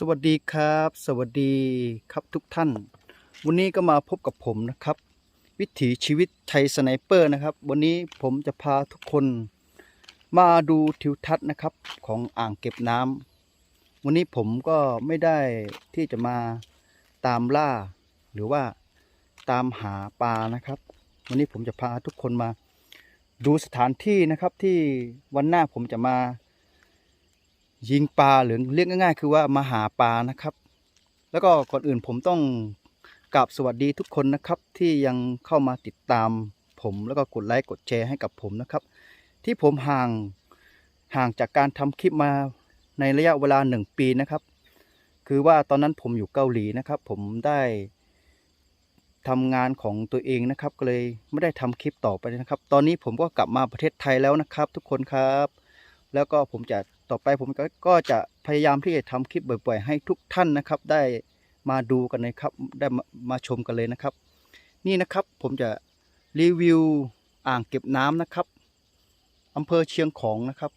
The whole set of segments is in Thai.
สวัสดีครับ สวัสดีครับทุกท่าน วันนี้ก็มาพบกับผมนะครับ วิถีชีวิตไทยสไนเปอร์นะครับ วันนี้ผมจะพาทุกคนมาดูทิวทัศน์นะครับของอ่างเก็บน้ำวันนี้ผมก็ไม่ได้ที่จะมาตามล่า หรือว่าตามหาปลานะครับ วันนี้ผมจะพาทุกคนมาดูสถานที่นะครับที่วันหน้าผมจะมา ยิงปลาหรือเรียกง่าย ๆ คือว่ามาหาปลานะครับ แล้วก็ก่อนอื่นผมต้องกราบสวัสดีทุกคนนะครับ ที่ยังเข้ามาติดตามผมแล้วก็กดไลค์กดแชร์ให้กับผมนะครับ ที่ผมห่างห่างจากการทำคลิปมาในระยะเวลาหนึ่งปีนะครับ คือว่าตอนนั้นผมอยู่เกาหลีนะครับ ผมได้ทำงานของตัวเองนะครับ ก็เลยไม่ได้ทำคลิปต่อไปนะครับ ตอนนี้ผมก็กลับมาประเทศไทยแล้วนะครับ ทุกคนครับ แล้วก็ผมจะ ต่อไปผมก็กจะพยายามที่จะทำคลิปบ่อย ๆ ให้ทุกท่านนะครับ ได้มาดูกันนะครับได้มามาชมกันเลยนะครับ นี่นะครับผมจะรีวิวอ่างเก็บน้ำนะครับอำเภอเชียงของนะครับ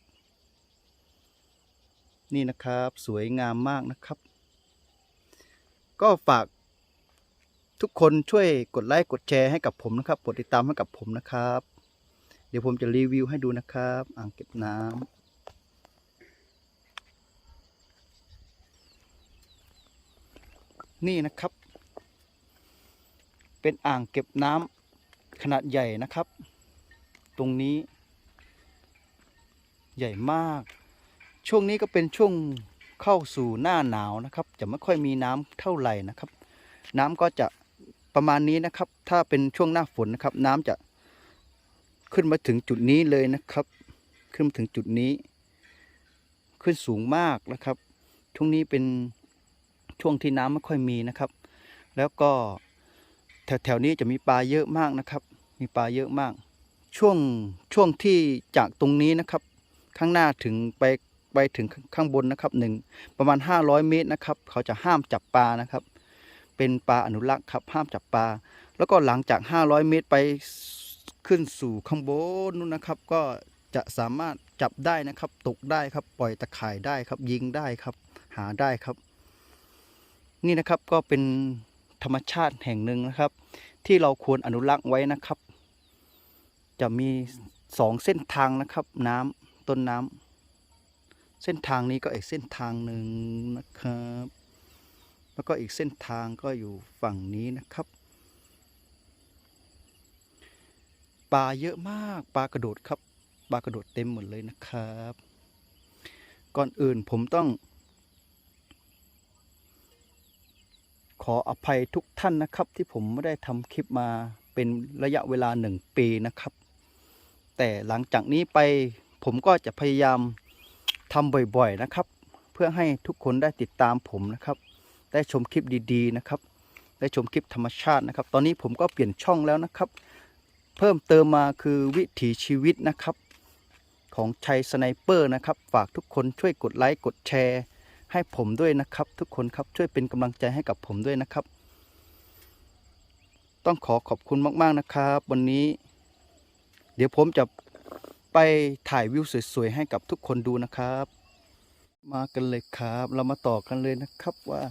นี่นะครับสวยงามมากนะครับ ก็ฝากทุกคนช่วยกดไลค์กดแชร์ให้กับผมนะครับ กดติดตามให้กับผมนะครับ เดี๋ยวผมจะรีวิวให้ดูนะครับ อ่างเก็บน้ำ นี่นะครับ เป็นอ่างเก็บน้ำขนาดใหญ่นะครับ ตรงนี้ ใหญ่มาก ช่วงนี้ก็เป็นช่วงเข้าสู่หน้าหนาวนะครับ จะไม่ค่อยมีน้ำเท่าไหร่นะครับ น้ำก็จะประมาณนี้นะครับ ถ้าเป็นช่วงหน้าฝนนะครับ น้ำจะขึ้นมาถึงจุดนี้เลยนะครับ ขึ้นมาถึงจุดนี้ ขึ้นสูงมากนะครับช่วงนี้เป็น ช่วงที่น้ำไม่ค่อยมีนะครับ แล้วก็แถวแถวๆนี้จะมีปลาเยอะมากนะครับ มีปลาเยอะมาก ช่วงช่วงที่จากตรงนี้นะครับ ข้างหน้าถึงไปไปถึงข้างบนนะครับหนึ่งประมาณ 500 เมตรนะครับ เขาจะห้ามจับปลานะครับ เป็นปลาอนุรักษ์ครับ ห้ามจับปลา แล้วก็หลังจาก 500 เมตรไปขึ้นสู่ข้างบนนู้นนะครับ ก็จะสามารถจับได้นะครับ ตกได้ครับ ปล่อยตะข่ายได้ครับ ยิงได้ครับ หาได้ครับ นี่นะครับก็เป็นธรรมชาติแห่งหนึ่งนะครับ ที่เราควรอนุรักษ์ไว้นะครับ จะมีสองเส้นทางนะครับ น้ำต้นน้ำเส้นทางนี้ก็อีกเส้นทางหนึ่งนะครับ แล้วก็อีกเส้นทางก็อยู่ฝั่งนี้นะครับปลาเยอะมากปลากระโดดครับปลากระโดดเต็มหมดเลยนะครับ ก่อนอื่นผมต้อง ขออภัยทุกท่านนะครับ ที่ผมไม่ได้ทำคลิปมาเป็นระยะเวลาหนึ่งปีนะครับ แต่หลังจากนี้ไปผมก็จะพยายามทำบ่อยๆนะครับ เพื่อให้ทุกคนได้ติดตามผมนะครับ ได้ชมคลิปดีๆนะครับ ได้ชมคลิปธรรมชาตินะครับ ตอนนี้ผมก็เปลี่ยนช่องแล้วนะครับ เพิ่มเติมมาคือวิถีชีวิตนะครับ ของชัยสไนเปอร์นะครับ ฝากทุกคนช่วยกดไลค์กดแชร์ ให้ผมด้วยนะครับ ทุกคนครับช่วยเป็นกำลังใจให้กับผมด้วยนะครับ ต้องขอขอบคุณมาก ๆนะครับ วันนี้ เดี๋ยวผมจะไปถ่ายวิวสวยๆให้กับทุกคนดูนะครับ มากันเลยครับ เรามาต่อกันเลยนะครับว่า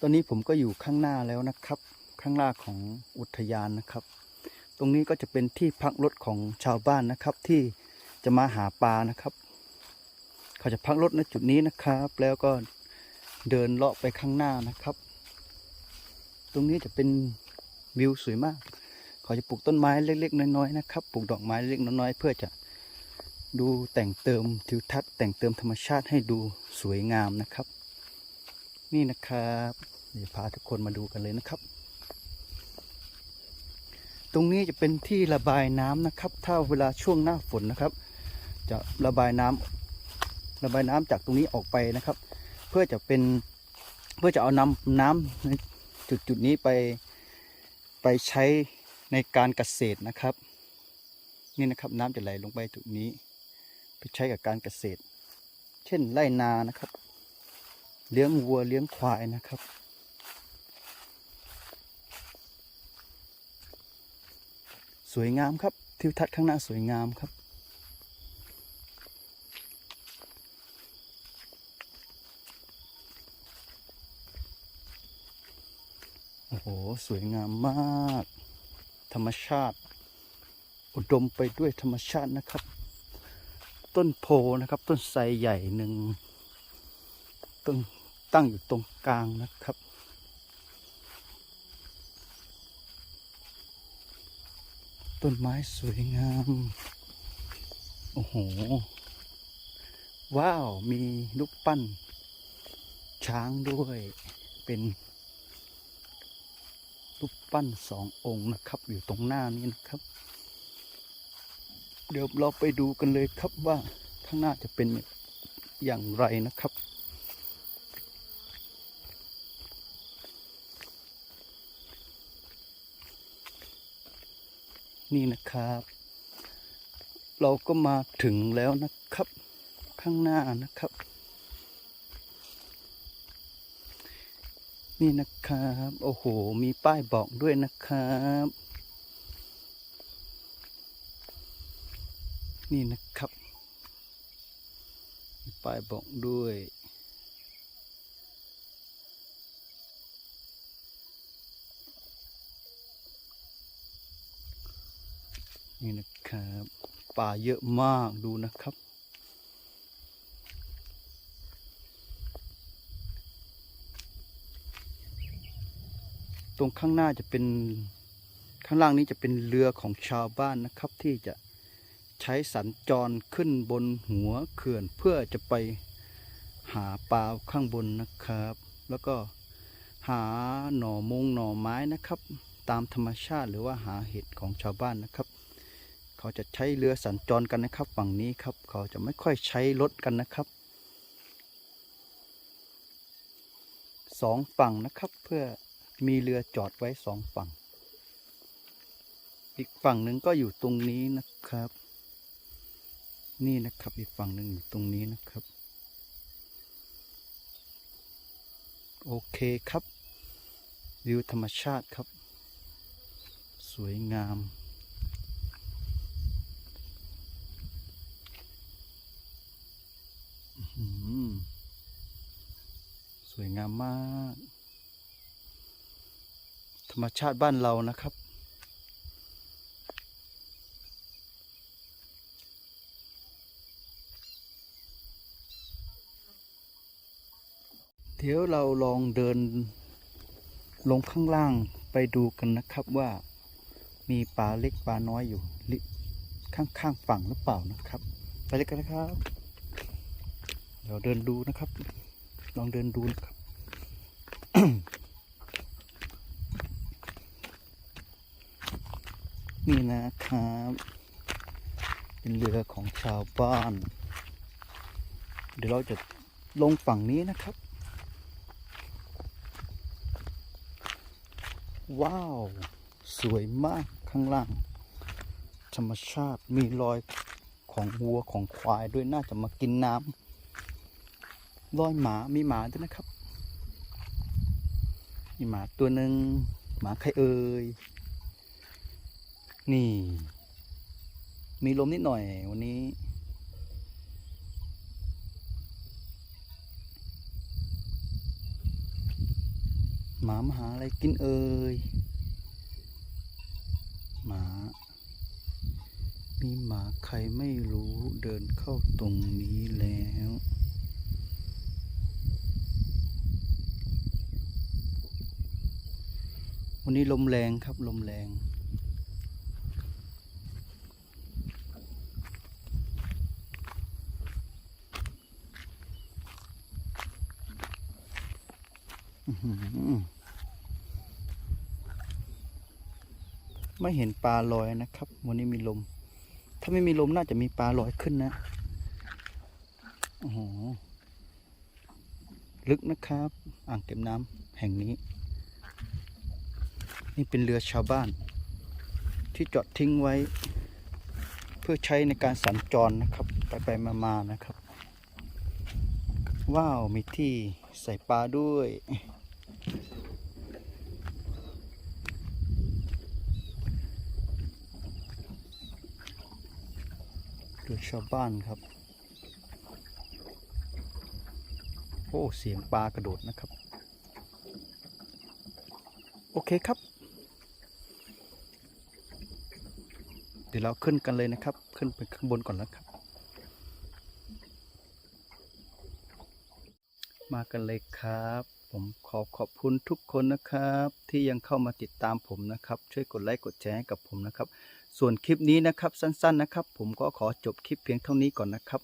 ตอนนี้ผมก็อยู่ข้างหน้าแล้วนะครับ ข้างหน้าของอุทยานนะครับ ตรงนี้ก็จะเป็นที่พักรถของชาวบ้านนะครับที่จะมาหาปลานะครับ เขาจะพักรถณจุดนี้นะครับ แล้วก็เดินเลาะไปข้างหน้านะครับ ตรงนี้จะเป็นวิวสวยมากเขาจะปลูกต้นไม้เล็กๆน้อยๆนะครับ ปลูกดอกไม้เล็กๆน้อยๆเพื่อจะดูแต่งเติมทิวทัศน์แต่งเติมธรรมชาติให้ดูสวยงามนะครับ นี่นะครับเดี๋ยวพาทุกคนมาดูกันเลยนะครับ ตรงนี้จะเป็นที่ระบายน้ำนะครับ ถ้าเวลาช่วงหน้าฝนนะครับ จะระบายน้ำ ระบายน้ำจากตรงนี้ออกไปนะครับ เพื่อจะเป็นเพื่อจะเอาน้ำน้ำในจุดจุดนี้ไปไปใช้ในการเกษตรนะครับ นี่นะครับน้ำจะไหลลงไปจุดนี้ ไปใช้กับการเกษตร เช่นไร่นานะครับ เลี้ยงวัวเลี้ยงควายนะครับสวยงามครับทิวทัศน์ข้างหน้าสวยงามครับ โหสวยงามมาก ธรรมชาติ อุดมไปด้วยธรรมชาตินะครับ ต้นโพนะครับ ต้นไทรใหญ่หนึ่งต้นตั้งอยู่ตรงกลางนะครับต้นไม้สวยงาม โอ้โห ว้าว มีลูกปั้น ช้างด้วย เป็น รูปปั้นสององค์นะครับ อยู่ตรงหน้านี้นะครับ เดี๋ยวเราไปดูกันเลยครับว่าข้างหน้าจะเป็นอย่างไรนะครับนี่นะครับ เราก็มาถึงแล้วนะครับ ข้างหน้านะครับ นี่นะครับ โอ้โห มีป้ายบอกด้วยนะครับ นี่นะครับ มีป้ายบอกด้วยนี่นะครับ ป่าเยอะมากดูนะครับ รงข้างหน้าจะเป็นข้างล่างนี้จะเป็นเรือของชาวบ้านนะครับ ที่จะใช้สัญจรขึ้นบนหัวเขื่อน เพื่อจะไปหาปลาข้างบนนะครับ แล้วก็หาหน่อมงหน่อไม้นะครับ ตามธรรมชาติหรือว่าหาเห็ดของชาวบ้านนะครับ เขาจะใช้เรือสัญจรกันนะครับ ฝั่งนี้ครับ เขาจะไม่ค่อยใช้รถกันนะครับสองฝั่งนะครับเพื่อ มีเรือจอดไว้สองฝั่ง อีกฝั่งหนึ่งก็อยู่ตรงนี้นะครับ นี่นะครับอีกฝั่งหนึ่งอยู่ตรงนี้นะครับ โอเคครับ วิวธรรมชาติครับ สวยงามสวยงามมาก รรมชาติบ้านเรานะครับ เดี๋ยวเราลองเดินลงข้างล่างไปดูกันนะครับว่ามีปลาเล็กปลาน้อยอยู่ข้างๆฝั่งหรือเปล่านะครับ ไปเลยกันนะครับ เดี๋ยวเดินดูนะครับ ลองเดินดูนะครับ นี่นะครับ เป็นเรือของชาวบ้าน เดี๋ยวเราจะลงฝั่งนี้นะครับ ว้าว สวยมากข้างล่าง ธรรมชาติมีรอยของวัวของควายด้วยน่าจะมากินน้ำรอยหมามีหมาด้วยนะครับ มีหมาตัวหนึ่งหมาใครเอ่ย นี่ มีลมนิดหน่อยวันนี้ หมามาหาอะไรกินเอ่ยหมา มีหมาใครไม่รู้เดินเข้าตรงนี้แล้ววันนี้ลมแรงครับลมแรง อื้อหือ ไม่เห็นปลาลอยนะครับ วันนี้มีลม ถ้าไม่มีลมน่าจะมีปลาลอยขึ้นนะ โอ้โห ลึกนะครับ อ่างเก็บน้ำแห่งนี้ นี่เป็นเรือชาวบ้าน ที่จอดทิ้งไว้ เพื่อใช้ในการสัญจรนะครับ ไปไปมามาๆนะครับ ว้าว มีที่ใส่ปลาด้วย เรือชาวบ้านครับ โอ้ เสียงปลากระโดดนะครับ โอเคครับ เดี๋ยวเราขึ้นกันเลยนะครับ ขึ้นไปข้างบนก่อนนะครับ มากันเลยครับ ผมขอขอบคุณทุกคนนะครับ ที่ยังเข้ามาติดตามผมนะครับ ช่วยกดไลค์กดแชร์ให้กับผมนะครับ ส่วนคลิปนี้นะครับสั้นๆนะครับ ผมก็ขอจบคลิปเพียงเท่านี้ก่อนนะครับ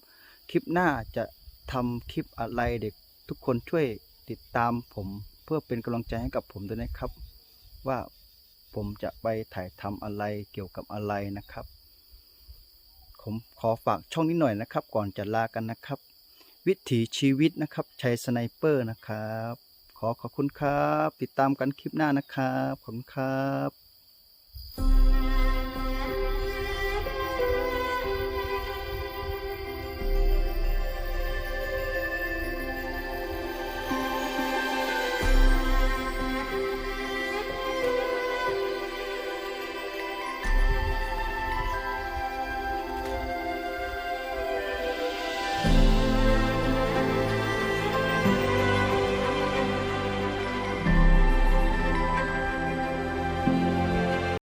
คลิปหน้าจะทำคลิปอะไรเด็กทุกคนช่วยติดตามผมเพื่อเป็นกำลังใจให้กับผมด้วยนะครับ ว่าผมจะไปถ่ายทำอะไรเกี่ยวกับอะไรนะครับ ผมขอฝากช่องนี้หน่อยนะครับ ก่อนจะลากันนะครับ วิถีชีวิตนะครับชัยสไนเปอร์นะครับ ขอขอบคุณครับ ติดตามกันคลิปหน้านะครับ ขอบคุณครับ